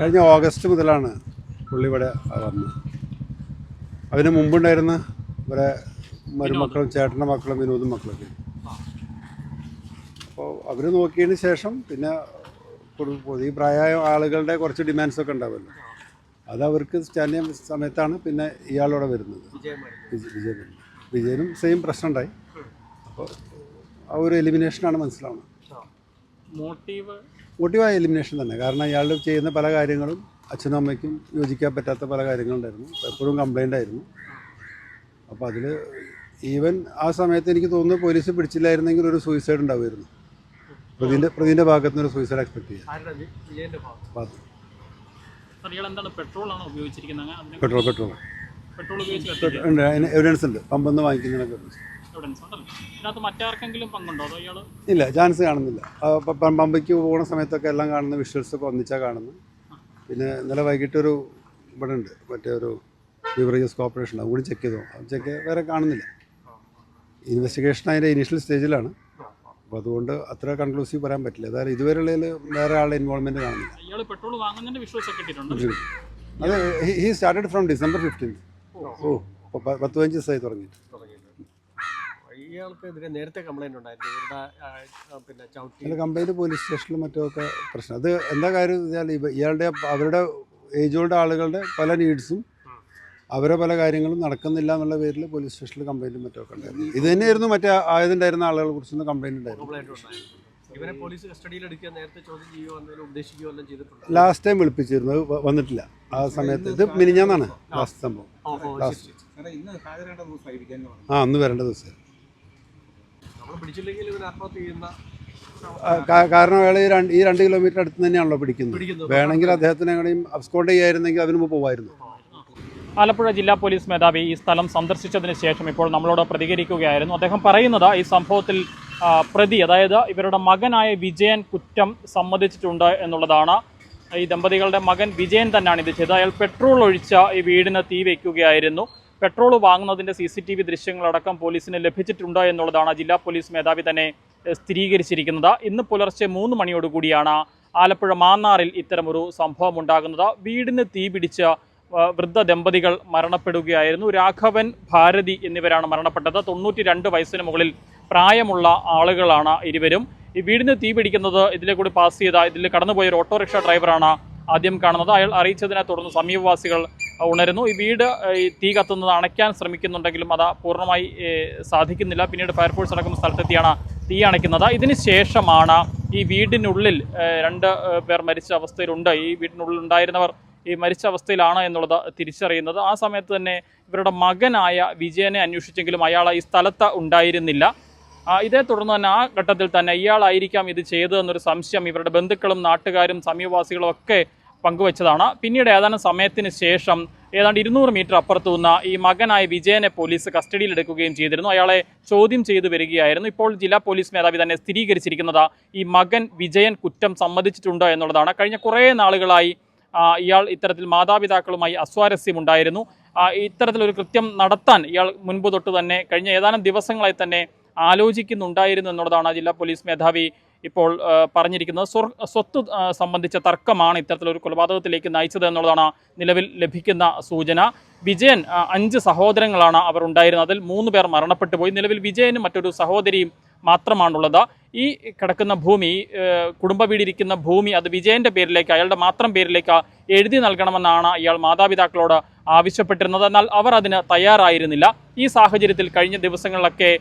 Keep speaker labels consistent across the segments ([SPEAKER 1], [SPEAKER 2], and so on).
[SPEAKER 1] കഴിഞ്ഞ ഓഗസ്റ്റ് മുതലാണ് പുള്ളി ഇവിടെ വന്നത്. അതിന് മുമ്പുണ്ടായിരുന്ന ഇവിടെ മരുമക്കളും ചേട്ടന്റെ മക്കളും വിനോദും മക്കളൊക്കെ. അപ്പോൾ അവർ നോക്കിയതിന് ശേഷം പിന്നെ പുതിയ ഈ പ്രായമായ ആളുകളുടെ കുറച്ച് ഡിമാൻഡ്സ് ഒക്കെ ഉണ്ടാവുമല്ലോ അത് അവർക്ക് സ്റ്റാൻഡ് ചെയ്യാൻ സമയത്താണ് പിന്നെ ഇയാളോടെ വരുന്നത്. വിജയ് വിജയൻ വിജയനും സെയിം പ്രശ്നം ഉണ്ടായി. അപ്പോൾ ആ ഒരു എലിമിനേഷനാണ് മനസ്സിലാവുന്നത്.
[SPEAKER 2] മോട്ടീവ്
[SPEAKER 1] മോട്ടീവായ എലിമിനേഷൻ തന്നെ. കാരണം ഇയാൾ ചെയ്യുന്ന പല കാര്യങ്ങളും അച്ഛനും അമ്മയ്ക്കും യോജിക്കാൻ പറ്റാത്ത പല കാര്യങ്ങളുണ്ടായിരുന്നു. എപ്പോഴും കംപ്ലൈന്റ് ആയിരുന്നു. അപ്പോൾ അതിൽ ഈവൻ ആ സമയത്ത് എനിക്ക് തോന്നുന്നു പോലീസ് പിടിച്ചില്ലായിരുന്നെങ്കിൽ ഒരു സൂയിസൈഡ് ഉണ്ടാവുമായിരുന്നു. പ്രതിന്റെ പ്രതിന്റെ ഭാഗത്തു നിന്ന് ഒരു സൂയിസൈഡ് എക്സ്പെക്ട് ചെയ്യാം
[SPEAKER 2] പെട്രോൾ
[SPEAKER 1] പെട്രോൾ ഉണ്ട് എവിഡൻസ് ഉണ്ട്. പമ്പെന്ന് വാങ്ങിക്കുന്നതിനൊക്കെ
[SPEAKER 2] ഉണ്ടല്ലോ. ഇതിനകത്ത് മറ്റാർക്കെങ്കിലും പങ്കുണ്ടോ? അതോ ഇയാൾ
[SPEAKER 1] ഇല്ല ചാൻസ് കാണുന്നില്ല. പമ്പയ്ക്ക് പോകുന്ന സമയത്തൊക്കെ എല്ലാം കാണുന്ന വിഷ്വൽസ് ഒക്കെ ഒന്നിച്ചാ കാണുന്നു പിന്നെ ഇന്നലെ വൈകിട്ടൊരു ഇവിടെ ഉണ്ട് മറ്റേ ഒരു ബിവറേജസ് കോർപ്പറേഷൻ അതും കൂടി ചെക്ക് ചെയ്തു. ചെക്ക് വേറെ കാണുന്നില്ല. ഇൻവെസ്റ്റിഗേഷൻ അതിന്റെ ഇനീഷ്യൽ സ്റ്റേജിലാണ് അപ്പോൾ അതുകൊണ്ട് അത്ര കൺക്ലൂസീവ് പറയാൻ പറ്റില്ല. അതായത് ഇതുവരെയുള്ളതിൽ വേറെ ആളുടെ ഇൻവോൾവ്മെന്റ് കാണുന്നില്ല.
[SPEAKER 2] പെട്രോൾ
[SPEAKER 1] അത് he started from December fifteen ഓ. പത്ത് പതിനഞ്ച് ദിവസമായി തുടങ്ങിയിട്ട്.
[SPEAKER 3] ഇയാൾക്കെതിരെ നേരത്തെ കംപ്ലൈന്റ് ഉണ്ടായിരുന്നു. ഇവരുടെ പിന്നെ ചവിട്ടി.
[SPEAKER 1] കംപ്ലൈന്റ് പോലീസ് സ്റ്റേഷനിലും മറ്റുമൊക്കെ പ്രശ്നം. അത് എന്താ കാര്യം എന്ന് വെച്ചാൽ ഇവ- ഇയാളുടെ അവരുടെ ഏജ് ഓൾഡ് ആളുകളുടെ പല നീഡ്സും അവരെ പല കാര്യങ്ങളും നടക്കുന്നില്ല എന്നുള്ള പേരിൽ പോലീസ് സ്റ്റേഷനിൽ കംപ്ലൈന്റും മറ്റൊക്കെ ഉണ്ടായിരുന്നു. ഇത് തന്നെയായിരുന്നു മറ്റേ ആയതുണ്ടായിരുന്ന ആളുകളെ കുറിച്ചൊന്നും കംപ്ലൈന്റ് ഉണ്ടായിരുന്നു.
[SPEAKER 3] കംപ്ലൈന്റ് ഉണ്ടായിരുന്നു. ഇവരെ പോലീസ് കസ്റ്റഡിയിൽ എടുക്കുക നേരത്തെ ചോദ്യം ചെയ്യുകയോ എന്തെങ്കിലും ഉപദേശിക്കുകയോ എല്ലാം ചെയ്തിട്ടുണ്ട്?
[SPEAKER 1] ലാസ്റ്റ് ടൈം വിളിപ്പിച്ചിരുന്നു. വന്നിട്ടില്ല. ആ സമയത്ത് ഇത് മിനിഞ്ഞാന്നാണ് ലാസ്റ്റ് സംഭവം. ലാസ്റ്റ് ആ അന്ന് വരേണ്ട ദിവസം
[SPEAKER 3] പിടിച്ചില്ലെങ്കിൽ ഇവർ ആത്മഹത്യ ചെയ്യുന്ന
[SPEAKER 1] കാരണം അയാൾ ഈ രണ്ട് ഈ രണ്ട് കിലോമീറ്റർ അടുത്ത് തന്നെയാണല്ലോ പിടിക്കുന്നത്.
[SPEAKER 3] പിടിക്കുന്നത്.
[SPEAKER 1] വേണമെങ്കിൽ അദ്ദേഹത്തിന് എങ്ങനെയും അബ്സ്കോണ്ട് ചെയ്യായിരുന്നെങ്കിൽ അതിന് മുമ്പ് പോവായിരുന്നു.
[SPEAKER 2] ആലപ്പുഴ ജില്ലാ പോലീസ് മേധാവി ഈ സ്ഥലം സന്ദർശിച്ചതിന് ശേഷം ഇപ്പോൾ നമ്മളോട് പ്രതികരിക്കുകയായിരുന്നു. അദ്ദേഹം പറയുന്നത് ഈ സംഭവത്തിൽ പ്രതി അതായത് ഇവരുടെ മകനായ വിജയൻ കുറ്റം സമ്മതിച്ചിട്ടുണ്ട് എന്നുള്ളതാണ്. ഈ ദമ്പതികളുടെ മകൻ വിജയൻ തന്നെയാണ് ഇത് ചെയ്തത്. അയാൾ പെട്രോൾ ഒഴിച്ച ഈ വീടിന് തീ വയ്ക്കുകയായിരുന്നു. പെട്രോൾ വാങ്ങുന്നതിന്റെ സി സി ടി വി ദൃശ്യങ്ങളടക്കം പോലീസിന് ലഭിച്ചിട്ടുണ്ട് എന്നുള്ളതാണ് ജില്ലാ പോലീസ് മേധാവി തന്നെ സ്ഥിരീകരിച്ചിരിക്കുന്നത്. ഇന്ന് പുലർച്ചെ മൂന്ന് മണിയോടുകൂടിയാണ് ആലപ്പുഴ മാന്നാറിൽ ഇത്തരമൊരു സംഭവം ഉണ്ടാകുന്നത്. വീടിന് തീ പിടിച്ച് വൃദ്ധ ദമ്പതികൾ മരണപ്പെടുകയായിരുന്നു. രാഘവൻ ഭാരതി എന്നിവരാണ് മരണപ്പെട്ടത്. തൊണ്ണൂറ്റി രണ്ട് വയസ്സിന് മുകളിൽ പ്രായമുള്ള ആളുകളാണ് ഇരുവരും. ഈ വീടിന് തീ പിടിക്കുന്നത് ഇതിലെ കൂടി പാസ് ചെയ്ത ഇതിൽ കടന്നുപോയ ഒരു ഓട്ടോറിക്ഷ ഡ്രൈവറാണ് ആദ്യം കാണുന്നത്. അയാൾ അറിയിച്ചതിനെ തുടർന്ന് സമീപവാസികൾ ഉണരുന്നു. ഈ വീട് ഈ തീ കത്തുന്നത് അണയ്ക്കാൻ ശ്രമിക്കുന്നുണ്ടെങ്കിലും അത് പൂർണമായി സാധിക്കുന്നില്ല. പിന്നീട് ഫയർഫോഴ്സ് അടക്കുന്ന സ്ഥലത്തെത്തിയാണ് തീ അണയ്ക്കുന്നത്. ഇതിന് ശേഷമാണ് ഈ വീടിനുള്ളിൽ രണ്ട് പേർ മരിച്ച അവസ്ഥയിലുണ്ട്. ഈ വീടിനുള്ളിൽ ഉണ്ടായിരുന്നവർ ഈ മരിച്ച അവസ്ഥയിലാണ് എന്നുള്ളത് തിരിച്ചറിയുന്നത്. ആ സമയത്ത് തന്നെ ഇവരുടെ മകനായ വിജയനെ അന്വേഷിച്ചെങ്കിലും അയാൾ ഈ സ്ഥലത്ത് ഉണ്ടായിരുന്നില്ല. ഇതേ തുടർന്ന് തന്നെ ആ ഘട്ടത്തിൽ തന്നെ ഇയാളായിരിക്കാം ഇത് ചെയ്തതെന്നൊരു സംശയം ഇവരുടെ ബന്ധുക്കളും നാട്ടുകാരും സമീപവാസികളും ഒക്കെ പങ്കുവച്ചതാണ്. പിന്നീട് ഏതാനും സമയത്തിന് ശേഷം ഏതാണ്ട് ഇരുന്നൂറ് മീറ്റർ അപ്പുറത്തു നിന്ന് ഈ മകനായ വിജയനെ പോലീസ് കസ്റ്റഡിയിലെടുക്കുകയും ചെയ്തിരുന്നു. അയാളെ ചോദ്യം ചെയ്തു വരികയായിരുന്നു. ഇപ്പോൾ ജില്ലാ പോലീസ് മേധാവി തന്നെ സ്ഥിരീകരിച്ചിരിക്കുന്നത് ഈ മകൻ വിജയൻ കുറ്റം സമ്മതിച്ചിട്ടുണ്ടോ എന്നുള്ളതാണ്. കഴിഞ്ഞ കുറേ നാളുകളായി ഇയാൾ ഇത്തരത്തിൽ മാതാപിതാക്കളുമായി അസ്വാരസ്യമുണ്ടായിരുന്നു. ഇത്തരത്തിലൊരു കൃത്യം നടത്താൻ ഇയാൾ മുൻപ് തൊട്ട് തന്നെ കഴിഞ്ഞ ഏതാനും ദിവസങ്ങളായി തന്നെ ആലോചിക്കുന്നുണ്ടായിരുന്നു എന്നുള്ളതാണ് ജില്ലാ പോലീസ് മേധാവി ഇപ്പോൾ പറഞ്ഞിരിക്കുന്നത് സ്വത്ത് സംബന്ധിച്ച തർക്കമാണ് ഇത്തരത്തിലൊരു കൊലപാതകത്തിലേക്ക് നയിച്ചത് എന്നുള്ളതാണ് നിലവിൽ ലഭിക്കുന്ന സൂചന. വിജയൻ അഞ്ച് സഹോദരങ്ങളാണ് അവർ ഉണ്ടായിരുന്നത്. അതിൽ മൂന്ന് പേർ മരണപ്പെട്ടു പോയി. നിലവിൽ വിജയനും മറ്റൊരു സഹോദരിയും മാത്രമാണുള്ളത്. ഈ കിടക്കുന്ന ഭൂമി കുടുംബ വീടിരിക്കുന്ന ഭൂമി അത് വിജയന്റെ പേരിലേക്ക് അയാളുടെ മാത്രം പേരിലേക്ക് എഴുതി നൽകണമെന്നാണ് ഇയാൾ മാതാപിതാക്കളോട് ആവശ്യപ്പെട്ടിരുന്നത്. എന്നാൽ അവർ അതിന് തയ്യാറായിരുന്നില്ല. ഈ സാഹചര്യത്തിൽ കഴിഞ്ഞ ദിവസങ്ങളിലൊക്കെ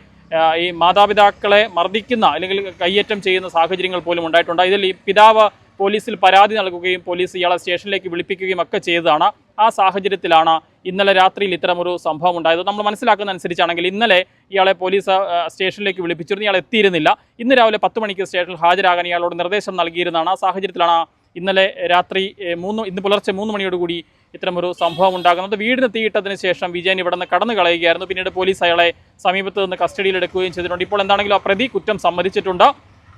[SPEAKER 2] ഈ മാതാപിതാക്കളെ മർദ്ദിക്കുന്ന അല്ലെങ്കിൽ കയ്യേറ്റം ചെയ്യുന്ന സാഹചര്യങ്ങൾ പോലും ഉണ്ടായിട്ടുണ്ട്. ഇതിൽ ഈ പിതാവ് പോലീസിൽ പരാതി നൽകുകയും പോലീസ് ഇയാളെ സ്റ്റേഷനിലേക്ക് വിളിപ്പിക്കുകയും ഒക്കെ ചെയ്തതാണ്. ആ സാഹചര്യത്തിലാണ് ഇന്നലെ രാത്രിയിൽ ഇത്തരമൊരു സംഭവം ഉണ്ടായത്. നമ്മൾ മനസ്സിലാക്കുന്ന അനുസരിച്ചാണെങ്കിൽ ഇന്നലെ ഇയാളെ പോലീസ് സ്റ്റേഷനിലേക്ക് വിളിപ്പിച്ചിരുന്നു. ഇയാൾ എത്തിയിരുന്നില്ല. ഇന്ന് രാവിലെ പത്ത് മണിക്ക് സ്റ്റേഷനിൽ ഹാജരാകാൻ ഇയാളോട് നിർദ്ദേശം നൽകിയിരുന്നതാണ്. ആ സാഹചര്യത്തിലാണ് ഇന്നലെ രാത്രി മൂന്ന് ഇന്ന് പുലർച്ചെ മൂന്ന് മണിയോടുകൂടി ഇത്തരമൊരു സംഭവം ഉണ്ടാകുന്നത്. വീടിന് തീയിട്ടതിന് ശേഷം വിജയൻ ഇവിടെ നിന്ന് കടന്നു കളയുകയായിരുന്നു. പിന്നീട് പോലീസ് അയാളെ സമീപത്ത് നിന്ന് കസ്റ്റഡിയിൽ എടുക്കുകയും ചെയ്തിട്ടുണ്ട്. ഇപ്പോൾ എന്താണെങ്കിലും ആ പ്രതി കുറ്റം സമ്മതിച്ചിട്ടുണ്ട്.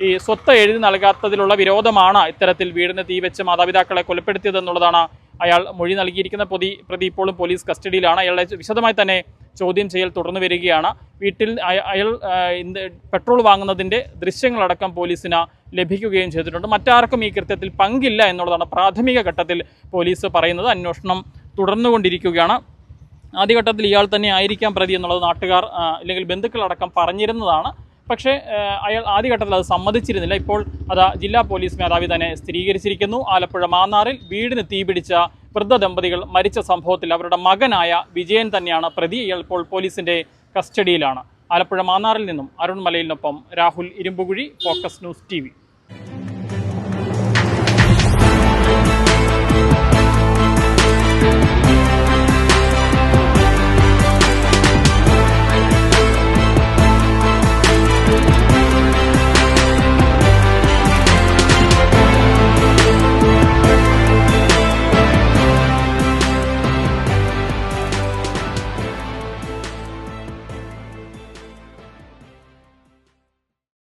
[SPEAKER 2] ഈ സ്വത്ത് എഴുതി നൽകാത്തതിലുള്ള വിരോധമാണ് ഇത്തരത്തിൽ വീടിന് തീ വെച്ച് മാതാപിതാക്കളെ കൊലപ്പെടുത്തിയതെന്നുള്ളതാണ് അയാൾ മൊഴി നൽകിയിരിക്കുന്ന പ്രതി പ്രതി ഇപ്പോഴും പോലീസ് കസ്റ്റഡിയിലാണ്. അയാളെ വിശദമായി തന്നെ ചോദ്യം ചെയ്യൽ തുടർന്നു വരികയാണ്. വീട്ടിൽ അയ- അയാൾ പെട്രോൾ വാങ്ങുന്നതിന്റെ ദൃശ്യങ്ങളടക്കം പോലീസിന് ലഭിക്കുകയും ചെയ്തിട്ടുണ്ട്. മറ്റാർക്കും ഈ കൃത്യത്തിൽ പങ്കില്ല എന്നുള്ളതാണ് പ്രാഥമിക ഘട്ടത്തിൽ പോലീസ് പറയുന്നത്. അന്വേഷണം തുടർന്നുകൊണ്ടിരിക്കുകയാണ്. ആദ്യഘട്ടത്തിൽ ഇയാൾ തന്നെ ആയിരിക്കാം പ്രതി എന്നുള്ളത് നാട്ടുകാർ അല്ലെങ്കിൽ ബന്ധുക്കളടക്കം പറഞ്ഞിരുന്നതാണ്. പക്ഷേ അയാൾ ആദ്യഘട്ടത്തിൽ അത് സമ്മതിച്ചിരുന്നില്ല. ഇപ്പോൾ അത് ജില്ലാ പോലീസ് മേധാവി തന്നെ സ്ഥിരീകരിച്ചിരിക്കുന്നു. ആലപ്പുഴ മാന്നാറിൽ വീടിന് തീപിടിച്ച വൃദ്ധ ദമ്പതികൾ മരിച്ച സംഭവത്തിൽ അവരുടെ മകനായ വിജയൻ തന്നെയാണ് പ്രതി. ഇയാൾ ഇപ്പോൾ പോലീസിന്റെ കസ്റ്റഡിയിലാണ്. ആലപ്പുഴ മാന്നാറിൽ നിന്നും Arun മലയിലിനൊപ്പം Rahul Irumbukuzhi focus news T